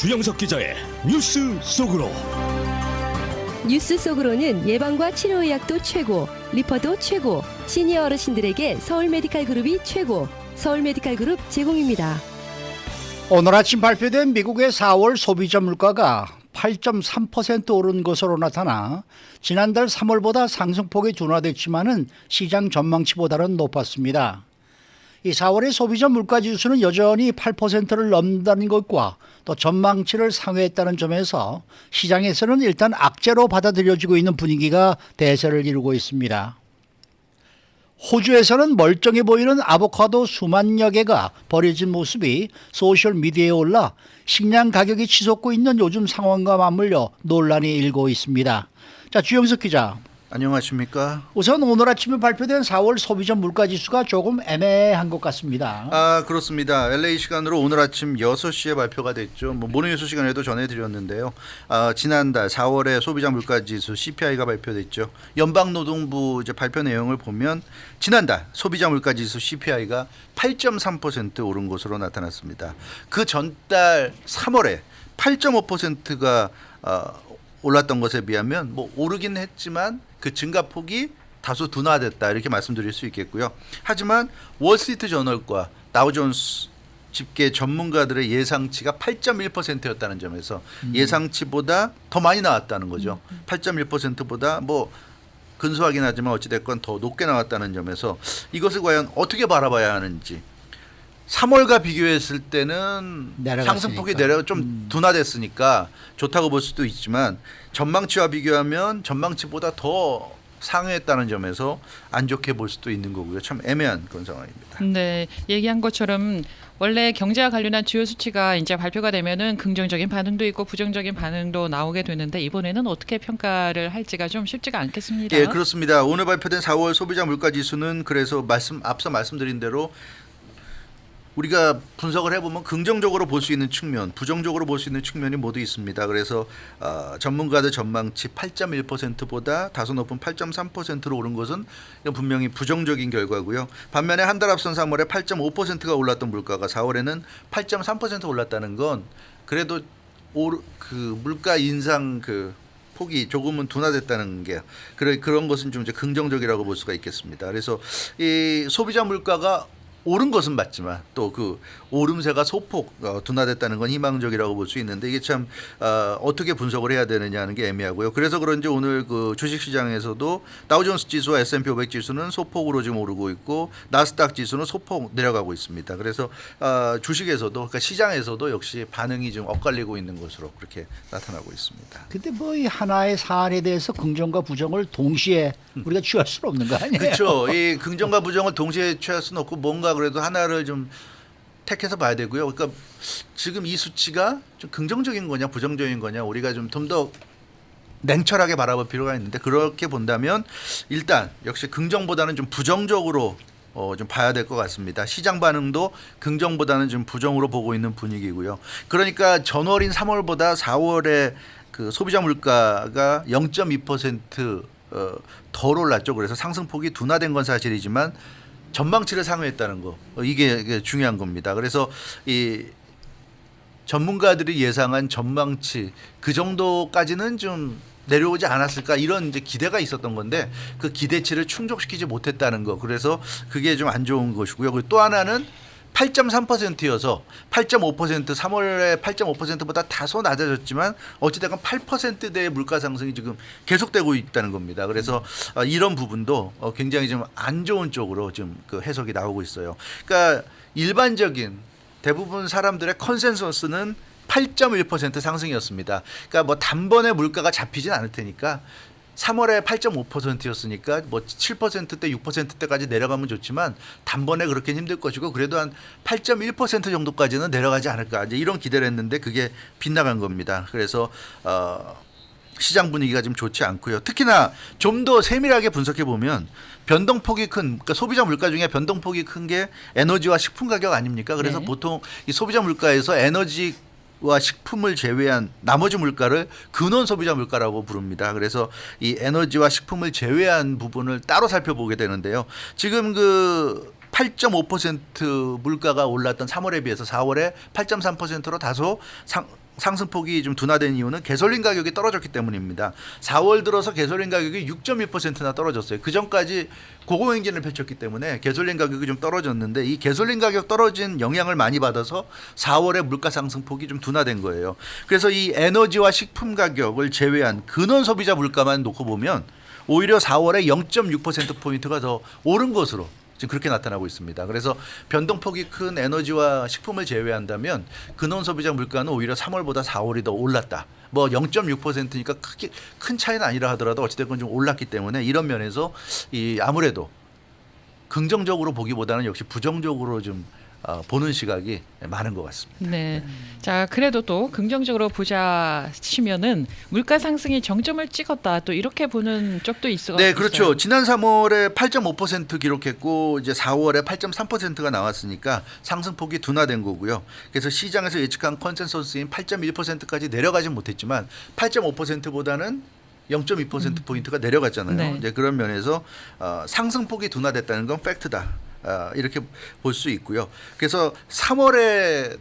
주영석 기자의 뉴스 속으로 뉴스 속으로는 예방과 치료 의학도 최고, 리퍼도 최고, 시니어 어르신들에게 서울 메디칼 그룹이 최고, 서울 메디칼 그룹 제공입니다. 오늘 아침 발표된 미국의 4월 소비자 물가가 8.3% 오른 것으로 나타나 지난달 3월보다 상승폭이 둔화됐지만은 시장 전망치보다는 높았습니다. 이 4월의 소비자 물가 지수는 여전히 8%를 넘는다는 것과 또 전망치를 상회했다는 점에서 시장에서는 일단 악재로 받아들여지고 있는 분위기가 대세를 이루고 있습니다. 호주에서는 멀쩡해 보이는 아보카도 수만 여 개가 버려진 모습이 소셜 미디어에 올라 식량 가격이 치솟고 있는 요즘 상황과 맞물려 논란이 일고 있습니다. 자, 주영석 기자. 안녕하십니까? 우선 오늘 아침에 발표된 4월 소비자 물가 지수가 조금 애매한 것 같습니다. 아 그렇습니다. LA 시간으로 오늘 아침 6시에 발표가 됐죠. 뭐 모닝뉴스 시간에도 전해드렸는데요. 아, 지난달 4월에 소비자 물가 지수 CPI가 발표됐죠. 연방노동부 이제 발표 내용을 보면 지난달 소비자 물가 지수 CPI가 8.3% 오른 것으로 나타났습니다. 그 전달 3월에 8.5%가 어, 올랐던 것에 비하면 뭐 오르긴 했지만 그 증가폭이 다소 둔화됐다 이렇게 말씀드릴 수 있겠고요. 하지만 월스트리트 저널과 다우존스 집계 전문가들의 예상치가 8.1%였다는 점에서 예상치보다 더 많이 나왔다는 거죠. 8.1%보다 뭐 근소하긴 하지만 어찌됐건 더 높게 나왔다는 점에서 이것을 과연 어떻게 바라봐야 하는지 3월과 비교했을 때는 내려갔으니까. 상승폭이 내려 좀 둔화됐으니까 좋다고 볼 수도 있지만 전망치와 비교하면 전망치보다 더 상회했다는 점에서 안 좋게 볼 수도 있는 거고요. 참 애매한 그런 상황입니다. 네, 얘기한 것처럼 원래 경제와 관련한 주요 수치가 이제 발표가 되면은 긍정적인 반응도 있고 부정적인 반응도 나오게 되는데 이번에는 어떻게 평가를 할지가 좀 쉽지가 않겠습니다. 예, 그렇습니다. 오늘 발표된 4월 소비자 물가 지수는 그래서 말씀 앞서 말씀드린 대로 우리가 분석을 해보면 긍정적으로 볼 수 있는 측면, 부정적으로 볼 수 있는 측면이 모두 있습니다. 그래서 어, 전문가들 전망치 8.1%보다 다소 높은 8.3%로 오른 것은 분명히 부정적인 결과고요. 반면에 한 달 앞선 3월에 8.5%가 올랐던 물가가 4월에는 8.3% 올랐다는 건 그래도 오르, 그 물가 인상 그 폭이 조금은 둔화됐다는 게 그래 그런 것은 좀 이제 긍정적이라고 볼 수가 있겠습니다. 그래서 이 소비자 물가가 오른 것은 맞지만 또 그 오름세가 소폭 어, 둔화됐다는 건 희망적이라고 볼 수 있는데 이게 참 어, 어떻게 분석을 해야 되느냐 하는 게 애매하고요. 그래서 그런지 오늘 그 주식 시장에서도 다우존스 지수와 S&P 500 지수는 소폭으로 지금 오르고 있고 나스닥 지수는 소폭 내려가고 있습니다. 그래서 어, 주식에서도 그러니까 시장에서도 역시 반응이 좀 엇갈리고 있는 것으로 그렇게 나타나고 있습니다. 근데 뭐 이 하나의 사안에 대해서 긍정과 부정을 동시에 우리가 취할 수는 없는 거 아니에요? 그렇죠. 이 긍정과 부정을 동시에 취할 수는 없고 뭔가 그래도 하나를 좀 택해서 봐야 되고요. 그러니까 지금 이 수치가 좀 긍정적인 거냐 부정적인 거냐 우리가 좀 좀 더 냉철하게 바라볼 필요가 있는데 그렇게 본다면 일단 역시 긍정보다는 좀 부정적으로 어, 좀 봐야 될 것 같습니다. 시장 반응도 긍정보다는 좀 부정으로 보고 있는 분위기고요. 그러니까 전월인 3월보다 4월에 그 소비자 물가가 0.2% 어, 덜 올랐죠. 그래서 상승폭이 둔화된 건 사실이지만 전망치를 상회했다는 거 어, 이게, 중요한 겁니다. 그래서 이 전문가들이 예상한 전망치 그 정도까지는 좀 내려오지 않았을까 이런 이제 기대가 있었던 건데 그 기대치를 충족시키지 못했다는 거 그래서 그게 좀 안 좋은 것이고요. 그리고 또 하나는 8.3%여서 8.5% 3월에 8.5%보다 다소 낮아졌지만 어찌됐건 8%대의 물가 상승이 지금 계속되고 있다는 겁니다. 그래서 어, 이런 부분도 어, 굉장히 좀 안 좋은 쪽으로 좀그 해석이 나오고 있어요. 그러니까 일반적인 대부분 사람들의 컨센서스는 8.1% 상승이었습니다. 그러니까 뭐 단번에 물가가 잡히진 않을 테니까 3월에 8.5%였으니까 뭐 7%대 6%대까지 내려가면 좋지만 단번에 그렇게 힘들 것이고 그래도 한 8.1% 정도까지는 내려가지 않을까 이제 이런 기대를 했는데 그게 빗나간 겁니다. 그래서 어 시장 분위기가 좀 좋지 않고요. 특히나 좀 더 세밀하게 분석해 보면 변동폭이 큰 그러니까 소비자 물가 중에 변동폭이 큰 게 에너지와 식품 가격 아닙니까? 그래서 네. 보통 이 소비자 물가에서 에너지 와 식품을 제외한 나머지 물가를 근원 소비자 물가라고 부릅니다. 그래서 이 에너지와 식품을 제외한 부분을 따로 살펴보게 되는데요. 지금 그 8.5% 물가가 올랐던 3월에 비해서 4월에 8.3%로 다소 상, 상승폭이 좀 둔화된 이유는 개솔린 가격이 떨어졌기 때문입니다. 4월 들어서 개솔린 가격이 6.1%나 떨어졌어요. 그 전까지 고공행진을 펼쳤기 때문에 개솔린 가격이 좀 떨어졌는데 이 개솔린 가격 떨어진 영향을 많이 받아서 4월에 물가 상승폭이 좀 둔화된 거예요. 그래서 이 에너지와 식품 가격을 제외한 근원 소비자 물가만 놓고 보면 오히려 4월에 0.6% 포인트가 더 오른 것으로 지금 그렇게 나타나고 있습니다. 그래서 변동폭이 큰 에너지와 식품을 제외한다면 근원 소비자 물가는 오히려 3월보다 4월이 더 올랐다. 뭐 0.6%니까 크게 큰 차이는 아니라 하더라도 어찌됐건 좀 올랐기 때문에 이런 면에서 이 아무래도 긍정적으로 보기보다는 역시 부정적으로 좀 어, 보는 시각이 많은 것 같습니다. 네. 자, 그래도 또 긍정적으로 보자 치면은 물가 상승이 정점을 찍었다. 또 이렇게 보는 쪽도 있어. 네, 그렇죠. 있어요. 지난 3월에 8.5% 기록했고 이제 4월에 8.3%가 나왔으니까 상승폭이 둔화된 거고요. 그래서 시장에서 예측한 컨센서스인 8.1%까지 내려가진 못했지만 8.5%보다는 0.2% 포인트가 내려갔잖아요. 네. 이제 그런 면에서 어, 상승폭이 둔화됐다는 건 팩트다. 어, 이렇게 볼 수 있고요. 그래서 3월에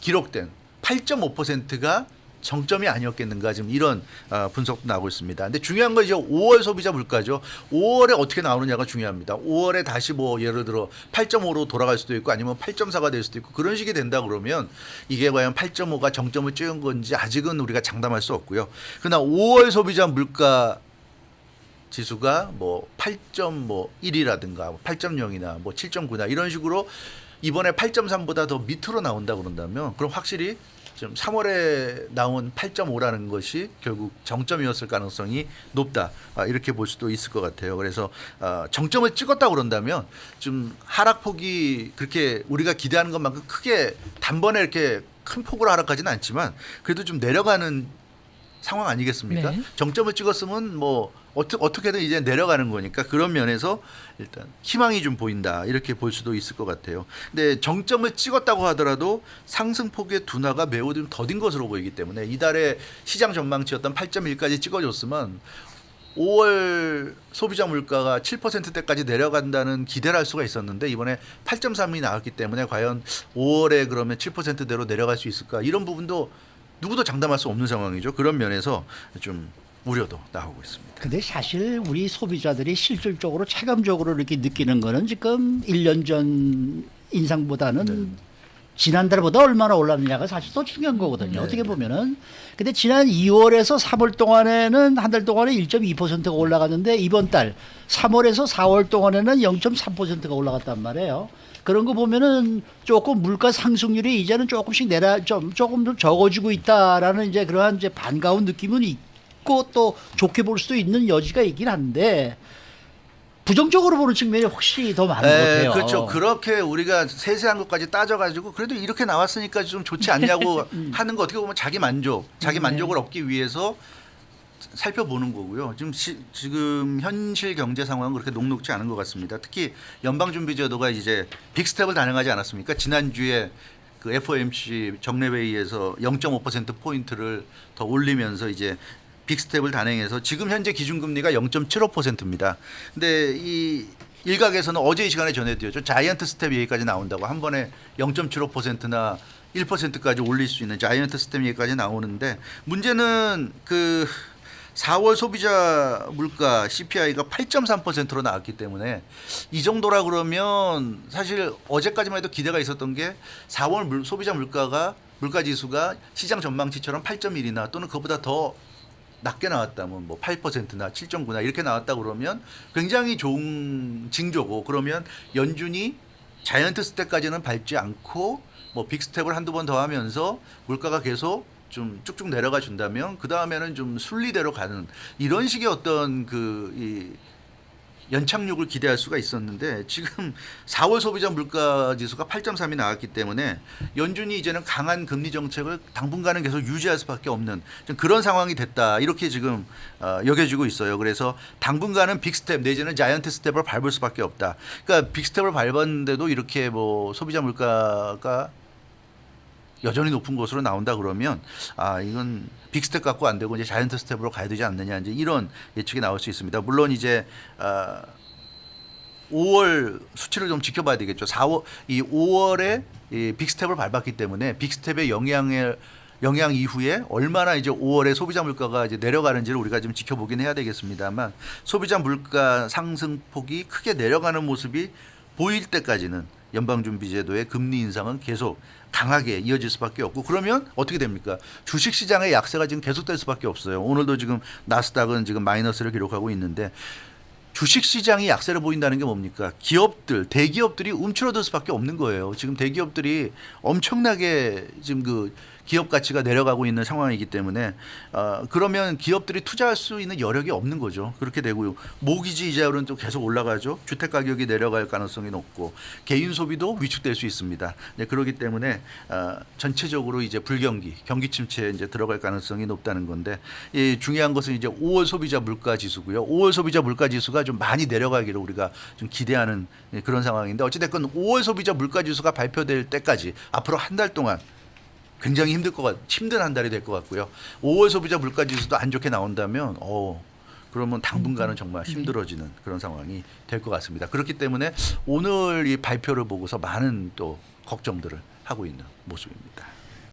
기록된 8.5%가 정점이 아니었겠는가 지금 이런 어, 분석도 나오고 있습니다. 근데 중요한 건 이제 5월 소비자 물가죠. 5월에 어떻게 나오느냐가 중요합니다. 5월에 다시 뭐 예를 들어 8.5로 돌아갈 수도 있고 아니면 8.4가 될 수도 있고 그런 식이 된다 그러면 이게 과연 8.5가 정점을 찍은 건지 아직은 우리가 장담할 수 없고요. 그러나 5월 소비자 물가 지수가 뭐 8.1이라든가 8.0이나 뭐 7.9나 이런 식으로 이번에 8.3보다 더 밑으로 나온다 그런다면 그럼 확실히 좀 3월에 나온 8.5라는 것이 결국 정점이었을 가능성이 높다 아, 이렇게 볼 수도 있을 것 같아요. 그래서 아, 정점을 찍었다 그런다면 좀 하락폭이 그렇게 우리가 기대하는 것만큼 크게 단번에 이렇게 큰 폭으로 하락하지는 않지만 그래도 좀 내려가는 상황 아니겠습니까? 네. 정점을 찍었으면 뭐 어떻게 어떻게든 이제 내려가는 거니까 그런 면에서 일단 희망이 좀 보인다 이렇게 볼 수도 있을 것 같아요. 근데 정점을 찍었다고 하더라도 상승폭의 둔화가 매우 좀 더딘 것으로 보이기 때문에 이달에 시장 전망치였던 8.1까지 찍어줬으면 5월 소비자 물가가 7%대까지 내려간다는 기대를 할 수가 있었는데 이번에 8.3이 나왔기 때문에 과연 5월에 그러면 7%대로 내려갈 수 있을까 이런 부분도 누구도 장담할 수 없는 상황이죠. 그런 면에서 좀 우려도 나오고 있습니다. 근데 사실 우리 소비자들이 실질적으로 체감적으로 이렇게 느끼는 거는 지금 1년 전 인상보다는 지난달보다 얼마나 올랐느냐가 사실 더 중요한 거거든요. 어떻게 보면은. 근데 지난 2월에서 3월 동안에는 한 달 동안에 1.2%가 올라갔는데 이번 달 3월에서 4월 동안에는 0.3%가 올라갔단 말이에요. 그런 거 보면은 조금 물가 상승률이 이제는 조금씩 내려 좀 조금 더 적어지고 있다라는 이제 그러한 이제 반가운 느낌은 있고 또 좋게 볼 수도 있는 여지가 있긴 한데 부정적으로 보는 측면이 확실히 더 많은 것 네, 같아요. 그렇죠. 그렇게 우리가 세세한 것까지 따져가지고 그래도 이렇게 나왔으니까 좀 좋지 않냐고 음. 하는 거 어떻게 보면 자기 만족, 자기 만족을 얻기 위해서 살펴보는 거고요. 지금 시, 지금 현실 경제 상황은 그렇게 녹록지 않은 것 같습니다. 특히 연방준비제도가 이제 빅스텝을 단행하지 않았습니까? 지난주에 그 FOMC 정례회의에서 0.5% 포인트를 더 올리면서 이제 빅스텝을 단행해서 지금 현재 기준금리가 0.75%입니다. 근데 이 일각에서는 어제 이 시간에 전해드렸죠. 자이언트 스텝 얘기까지 나온다고 한 번에 0.75%나 1%까지 올릴 수 있는 자이언트 스텝 얘기까지 나오는데 문제는 그 4월 소비자 물가 CPI가 8.3%로 나왔기 때문에 이 정도라 그러면 사실 어제까지만 해도 기대가 있었던 게 4월 물, 소비자 물가가 물가 지수가 시장 전망치처럼 8.1이나 또는 그보다 더 낮게 나왔다면 뭐 8%나 7.9나 이렇게 나왔다 그러면 굉장히 좋은 징조고 그러면 연준이 자이언트 스텝까지는 밟지 않고 뭐 빅스텝을 한두 번 더 하면서 물가가 계속 좀 쭉쭉 내려가 준다면 그 다음에는 좀 순리대로 가는 이런 식의 어떤 그이 연착륙을 기대할 수가 있었는데 지금 4월 소비자 물가 지수가 8.3이 나왔기 때문에 연준이 이제는 강한 금리 정책을 당분간은 계속 유지할 수밖에 없는 좀 그런 상황이 됐다 이렇게 지금 어, 여겨지고 있어요. 그래서 당분간은 빅스텝 내지는 자이언트 스텝을 밟을 수밖에 없다. 그러니까 빅스텝을 밟았는데도 이렇게 뭐 소비자 물가가 여전히 높은 것으로 나온다 그러면 아 이건 빅스텝 갖고 안 되고 이제 자이언트 스텝으로 가야 되지 않느냐 이제 이런 예측이 나올 수 있습니다. 물론 이제 아 5월 수치를 좀 지켜봐야 되겠죠. 4월 이 5월에 이 빅스텝을 밟았기 때문에 빅스텝의 영향을 영향 이후에 얼마나 이제 5월에 소비자 물가가 이제 내려가는지를 우리가 좀 지켜보긴 해야 되겠습니다만 소비자 물가 상승폭이 크게 내려가는 모습이 보일 때까지는 연방준비제도의 금리 인상은 계속 강하게 이어질 수밖에 없고 그러면 어떻게 됩니까? 주식 시장의 약세가 지금 계속될 수밖에 없어요. 오늘도 지금 나스닥은 지금 마이너스를 기록하고 있는데 주식 시장이 약세를 보인다는 게 뭡니까? 기업들, 대기업들이 움츠러들 수밖에 없는 거예요. 지금 대기업들이 엄청나게 지금 그 기업 가치가 내려가고 있는 상황이기 때문에 어, 그러면 기업들이 투자할 수 있는 여력이 없는 거죠. 그렇게 되고요. 모기지 이자율은 또 계속 올라가죠. 주택 가격이 내려갈 가능성이 높고 개인 소비도 위축될 수 있습니다. 네, 그렇기 때문에 어, 전체적으로 이제 불경기, 경기 침체에 이제 들어갈 가능성이 높다는 건데 이 중요한 것은 이제 5월 소비자 물가 지수고요. 5월 소비자 물가 지수가 좀 많이 내려가기를 우리가 좀 기대하는 예, 그런 상황인데 어찌됐건 5월 소비자 물가 지수가 발표될 때까지 앞으로 한 달 동안 굉장히 힘들 것 같, 힘든 한 달이 될 것 같고요. 5월 소비자 물가 지수도 안 좋게 나온다면 어 그러면 당분간은 정말 힘들어지는 그런 상황이 될 것 같습니다. 그렇기 때문에 오늘 이 발표를 보고서 많은 또 걱정들을 하고 있는 모습입니다.